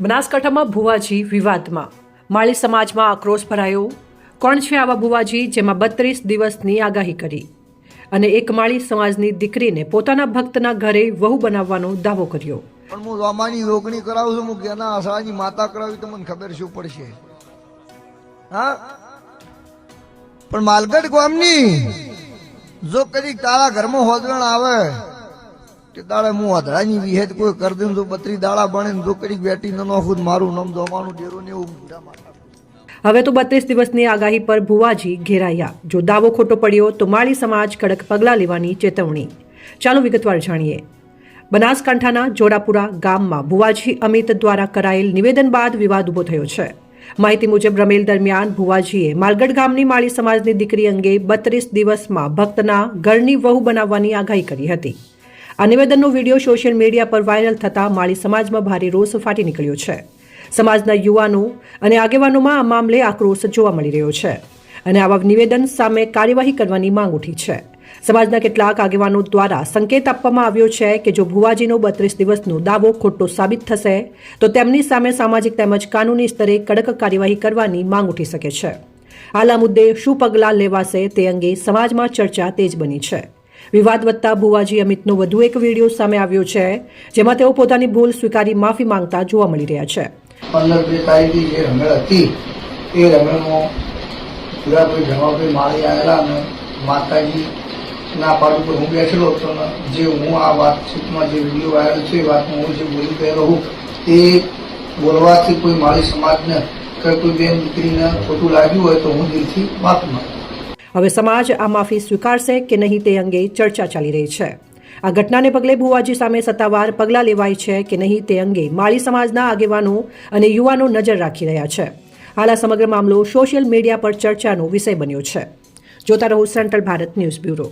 બનાસકાંઠામાં ભુવાજી વિવાદમાં. માળી સમાજમાં આક્રોશ ભરાયો. કોણ છે આવા ભુવાજી જેમાં બત્રીસ દિવસની આગાહી કરી? અને એક માળી સમાજની દીકરીને પોતાના ભક્તના ઘરે વહુ બનાવવાનો દાવો કર્યો. પણ હું રોમાની રોકણી કરાવું છું, હું કેના આશાની માતા કરાવી, તો મને ખબર શું પડશે? હા? પણ માલગઢ ગામની જો કદી તારા ઘરમાં હોદરણ આવે તે દાડે હું અધડાની વિહેત કોઈ કરી દઉં તો બત્રી દાડા બને ને જો બેટી ન નોખું મારું નામ જોવાનું ડેરું ને એવું હવે તો બત્રીસ દિવસની આગાહી પર ભુવાજી ઘેરાયા. જો દાવો ખોટો પડ્યો તો માળી સમાજ કડક પગલાં લેવાની ચેતવણી. ચાલો વિગતવાર જાણીએ. બનાસકાંઠાના જોડાપુરા ગામમાં ભુવાજી અમિત દ્વારા કરાયેલ નિવેદન બાદ વિવાદ ઊભો થયો છે. માહિતી મુજબ રમેલ દરમિયાન ભુવાજીએ માલગઢ ગામની માળી સમાજની દીકરી અંગે બત્રીસ દિવસમાં ભક્તના ઘરની વહુ બનાવવાની આગાહી કરી હતી. આ નિવેદનનો વીડિયો સોશિયલ મીડિયા પર વાયરલ થતાં માળી સમાજમાં ભારે રોષ ફાટી નીકળ્યો છે. સમાજના યુવાનો અને આગેવાનોમાં આ મામલે આક્રોશ જોવા મળી રહ્યો છે. અને આવા નિવેદન સામે કાર્યવાહી કરવાની માંગ ઉઠી છે. સમાજના કેટલાક આગેવાનો દ્વારા સંકેત આપવામાં આવ્યો છે કે જો ભુવાજીનો બત્રીસ દિવસનો દાવો ખોટો સાબિત થશે, તો તેમની સામે સામાજિક તેમજ કાનૂની સ્તરે કડક કાર્યવાહી કરવાની માંગ ઉઠી શકે છે. હાલ આ મુદ્દે શું પગલાં લેવાશે તે અંગે સમાજમાં ચર્ચા તેજ બની છે. વિવાદ વધતા ભુવાજી અમિતનો વધુ એક વીડિયો સામે આવ્યો છે, જેમાં તેઓ પોતાની ભૂલ સ્વીકારી માફી માંગતા જોવા મળી રહ્યા છે. પંદર તારીખે જે રમેળ હતી, એ રમેળમાં પૂરાભાઈ જમાભાઈ માળી આવેલા અને માતાજી ના પાડું પર હું બેઠેલો હતો ને જે હું આ વાતચીતમાં જે વીડિયો વાયરલ છે એ વાતમાં હું જે બોલી ગયેલો હું એ બોલવાથી કોઈ મારી સમાજને કે કોઈ બેન દીકરીને ખોટું લાગ્યું હોય તો હું દિલથી માફી માંગુ હવે સમાજ આ માફી સ્વીકારશે કે નહીં તે અંગે ચર્ચા ચાલી રહી છે. આ ઘટનાને પગલે ભુવાજી સામે સત્તાવાર પગલાં લેવાય છે કે નહીં તે અંગે માળી સમાજના આગેવાનો અને યુવાનો નજર રાખી રહ્યા છે. હાલ આ સમગ્ર મામલો સોશિયલ મીડિયા પર ચર્ચાનો વિષય બન્યો છે. જોતા રહો સેન્ટ્રલ ભારત ન્યૂઝ બ્યુરો.